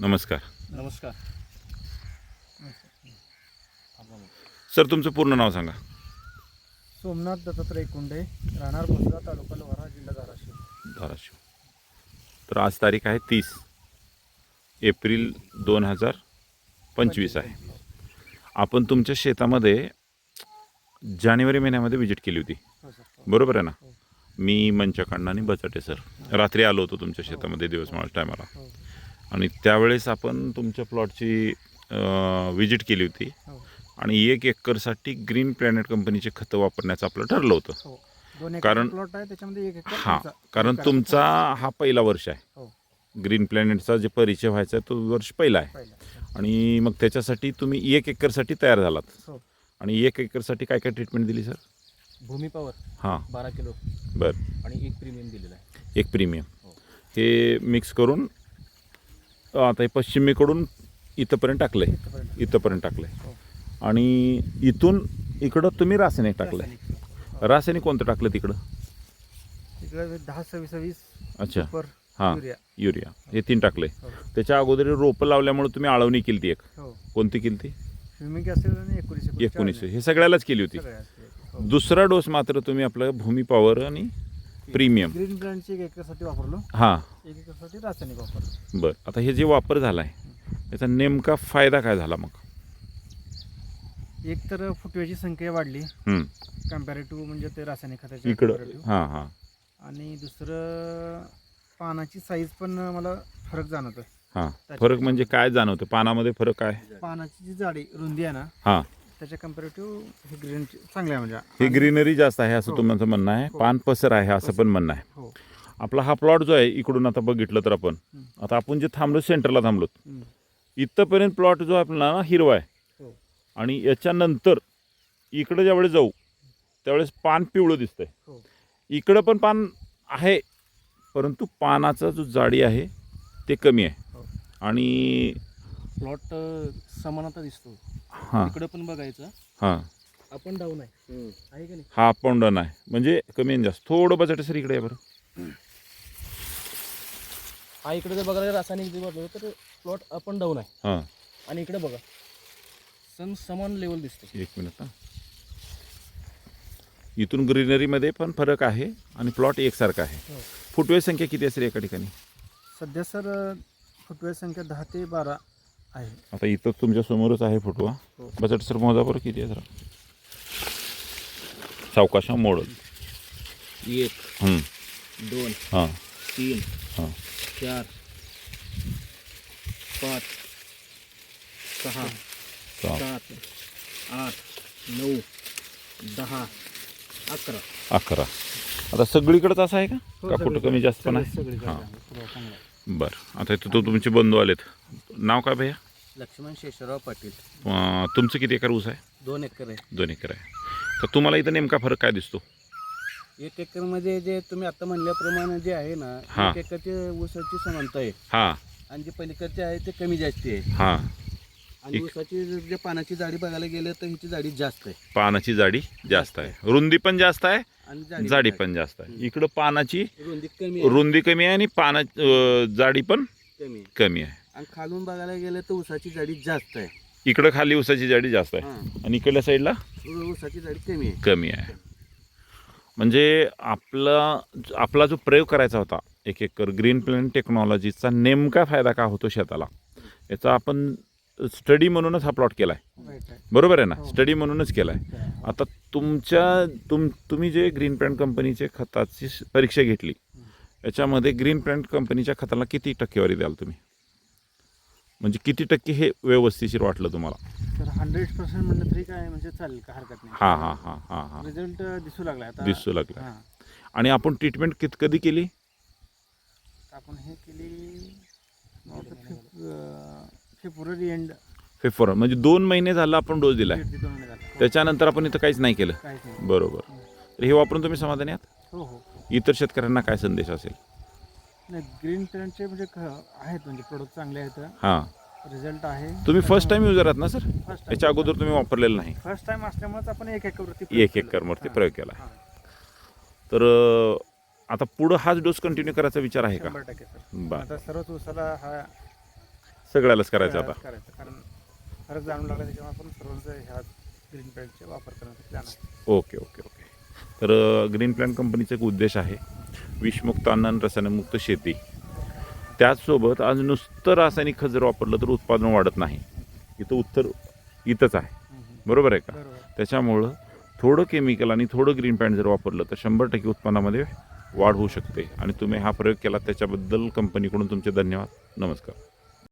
नमस्कार. नमस्कार. सर तुमचं पूर्ण नाव सांगा. सोमनाथ दत्तात्रय कुंडे राहणार भोसरा तालुका लोहारा जिल्हा धाराशिव. धाराशिव. तर आज तारीख आहे तीस एप्रिल दोन हजार पंचवीस आहे. आपण तुमच्या शेतामध्ये जानेवारी महिन्यामध्ये विजिट केली होती. हो सर. बरोबर आहे ना? मी मंचकांना आणि बचाटे सर. रात्री आलो होतो तुमच्या शेतामध्ये दिवसमाळ टायमाला. हो. आणि त्यावेळेस आपण तुमच्या प्लॉटची विजिट केली होती. हो. आणि एक एकरसाठी ग्रीन प्लॅनेट कंपनीचे खतं वापरण्याचं आपलं ठरलं होतं. हो. कारण- प्लॉट आहे त्याच्यामध्ये एक एकर हां. कारण. तुमचा हा पहिला वर्ष आहे. हो. ग्रीन प्लॅनेटचा जे परिचय व्हायचा आहे तो वर्ष पहिला आहे. आणि मग त्याच्यासाठी तुम्ही एक एकरसाठी तयार झालात. आणि एक एकरसाठी काय काय ट्रीटमेंट दिली सर भूमी पॉवर. हां. बारा किलो. बरं. आणि एक प्रीमियम दिलेला आहे. एक प्रीमियम. हे. मिक्स करून आता हे पश्चिमेकडून इथंपर्यंत टाकलं आहे इथपर्यंत. टाकलं आहे हो. आणि इथून इकडं तुम्ही रासायनिक टाकलं आहे रासायनिक. रासायनिक कोणतं टाकलं तिकडं? इकडे दहा सव्वीस सव्वीस अच्छा. हां युरिया. हे तीन टाकले हो. त्याच्या अगोदर रोपं लावल्यामुळे तुम्ही आळवणी केली ती एक. हो. कोणती केली ती? एकोणीसशे हे सगळ्यालाच केली होती. हो. दुसरा डोस मात्र तुम्ही आपलं भूमी पॉवर आणि प्रीमियम. ग्रीन ब्रँडची एक एकरसाठी वापरलो. हां. एक एकरसाठी रासायनिक वापरलो. बरं आता हे जे वापर झाला आहे त्याचा नेमका फायदा काय झाला मग? एक तर फुटव्याची संख्या वाढली. हं. कम्पॅरेटिव्ह म्हणजे ते रासायनिक खताच्या इकडं. comparative. हां हां. आणि दुसरं पानाची साईज पण मला फरक जाणवतोय. हां. फरक म्हणजे काय जाणवतं पानामध्ये फरक काय? पानाची जी जाडी रुंदी आहे ना हां. त्याच्या कम्पॅरेटिव्ह हे ग्रीन चांगले आहे म्हणजे. ही ग्रीनरी जास्त आहे असं हो. तुमचं म्हणणं आहे. हो. पान पसर आहे असं पण म्हणणं आहे. हो. आपला हा प्लॉट जो आहे इकडून आता बघितलं तर आपण. आता आपण जे थांबलो सेंटरला थांबलो. इथंपर्यंत प्लॉट जो आपला ना हिरवा आहे. हो. आणि याच्यानंतर इकडं ज्यावेळेस जाऊ त्यावेळेस पान पिवळं दिसतंय. इकडं पण पान आहे परंतु पानाचा जो जाडी आहे ते कमी आहे. आणि प्लॉट समानता दिसतो. हां. इकडे पण बघायचं. हां. आपण डाऊन आहे. आहे का नाही? हा अप डाऊन आहे. म्हणजे कमी आणि जास्त. थोडं बजेट सर इकडे आहे बरं. हा इकडे जर बघायला रासायनिक जर बघलं तर प्लॉट अप अँड डाऊन आहे. हां. आणि इकडे बघा. सम समान लेवल दिसते एक मिनिट हां. इथून ग्रीनरीमध्ये पण फरक आहे आणि प्लॉट एकसारखा आहे. हो. फुटवे संख्या किती असेल एका ठिकाणी? सध्या सर फुटव्या संख्या दहा ते बारा. आहे. आता इथं तुमच्या समोरच आहे फुटवा हो. बजेट सर मोजा बरं किती आहे जरा सावकाश मोडल एक हं, दोन हां. तीन हां. चार पाच सहा सात सात आठ नऊ दहा अकरा. अकरा. आता सगळीकडेच असं आहे का? हो, का कुठं. कमी जास्त पण आहे सगळीकडे हां चांगला आहे. बरं. आता इथं तो तुमचे बंधू आलेत. नाव काय भैया? लक्ष्मण शेषराव पाटील. अं, तुमचं किती एकर ऊस आहे? दोन एकर आहे. दोन एकर आहे. तर तुम्हाला इथं नेमका फरक काय दिसतो? एक एकरमध्ये जे तुम्ही आता म्हणल्याप्रमाणे जे आहे ना हा. एक एकरचे ऊसाची समानता आहे. हां. आणि जे पलीकडचे आहे ते कमी जास्ती आहे. हां. आणि एक- ऊसाची जे पानाची जाडी बघायला गेलं तर हिची जाडी जास्त आहे. पानाची जाडी जास्त आहे. रुंदी पण जास्त आहे आणि जाडी पण जास्त आहे. इकडं पानाची रुंदी कमी आहे. रुंदी कमी आहे आणि पाना अं, जाडी पण कमी आहे. कमी आहे. आणि खालून बघायला गेलं तर ऊसाची जाडी जास्त आहे. इकडं खाली ऊसाची जाडी जास्त आहे. हा. आणि इकडल्या साईडला ऊसाची जाडी कमी आहे. कमी आहे. म्हणजे आपला आपला जो प्रयोग करायचा होता एक एकर ग्रीन प्लॅन टेक्नॉलॉजीचा नेमका फायदा का होतो शेताला? याचा आपण स्टडी म्हणूनच हा प्लॉट केला आहे बरोबर आहे ना? हो. स्टडी म्हणूनच केला आहे आता तुमच्या तुम तुम्ही जे ग्रीन प्लॅन्ट कंपनीचे खताची परीक्षा घेतली याच्यामध्ये ग्रीन प्लॅन्ट कंपनीच्या खताला किती टक्केवारी द्याल तुम्ही? म्हणजे किती टक्के हे व्यवस्थिशीर वाटलं तुम्हाला? तर हंड्रेड पर्सेंट म्हणलं तरी काय म्हणजे चालेल का हरकत नाही. हां हां हां हां हां. रिझल्ट दिसू लागला आता. दिसू लागला. हां. आणि आपण ट्रीटमेंट कित कधी केली? आपण हे केली फेब्रुवारी एंड फेब्रुवारी म्हणजे दोन महिने झालं आपण डोस दिला दीड ते दोन महिने झाले. त्याच्यानंतर आपण इथं काहीच नाही केलं. काहीच नाही. बरोबर. तर हे वापरून तुम्ही समाधानी आहात? हो हो. इतर शेतकऱ्यांना काय संदेश असेल? नाही ग्रीन प्लॅनचे म्हणजे आहेत म्हणजे प्रोडक्ट चांगले आहेत. हां. रिझल्ट आहे. तुम्ही फर्स्ट टाइम युजर आहात ना सर फर्स्ट याच्या अगोदर तुम्ही वापरलेलं नाही. फर्स्ट टाइम असल्यामुळेच आपण एक एकरवरती एक एकरवरती प्रयोग केला. तर अं, आता पुढं हाच डोस कंटिन्यू करायचा विचार आहे का? शंभर टक्के सर बरं. आता सर्वच उसाला हा सगळ्यालाच करायचं आता. करायचं. कारण फरक जाणून लागला त्याच्यामुळे आपण ह्या ग्रीन पॅन्टचा वापर करण्यासाठी जाणार ओके ओके ओके. तर ग्रीन प्लॅन कंपनीचा एक उद्देश आहे विषमुक्त अन्न आणि रसायनमुक्त शेती. त्याचसोबत आज नुसतं रासायनिक खत जर वापरलं तर उत्पादन वाढत नाही. इथं उत्तर इथंच आहे. बरोबर आहे का? बरोबर. त्याच्यामुळं थोडं केमिकल आणि थोडं ग्रीन पॅन्ट जर वापरलं तर शंभर टक्के उत्पन्नामध्ये वाढ होऊ शकते. आणि तुम्ही हा प्रयोग केला त्याच्याबद्दल कंपनीकडून तुमचे धन्यवाद. नमस्कार.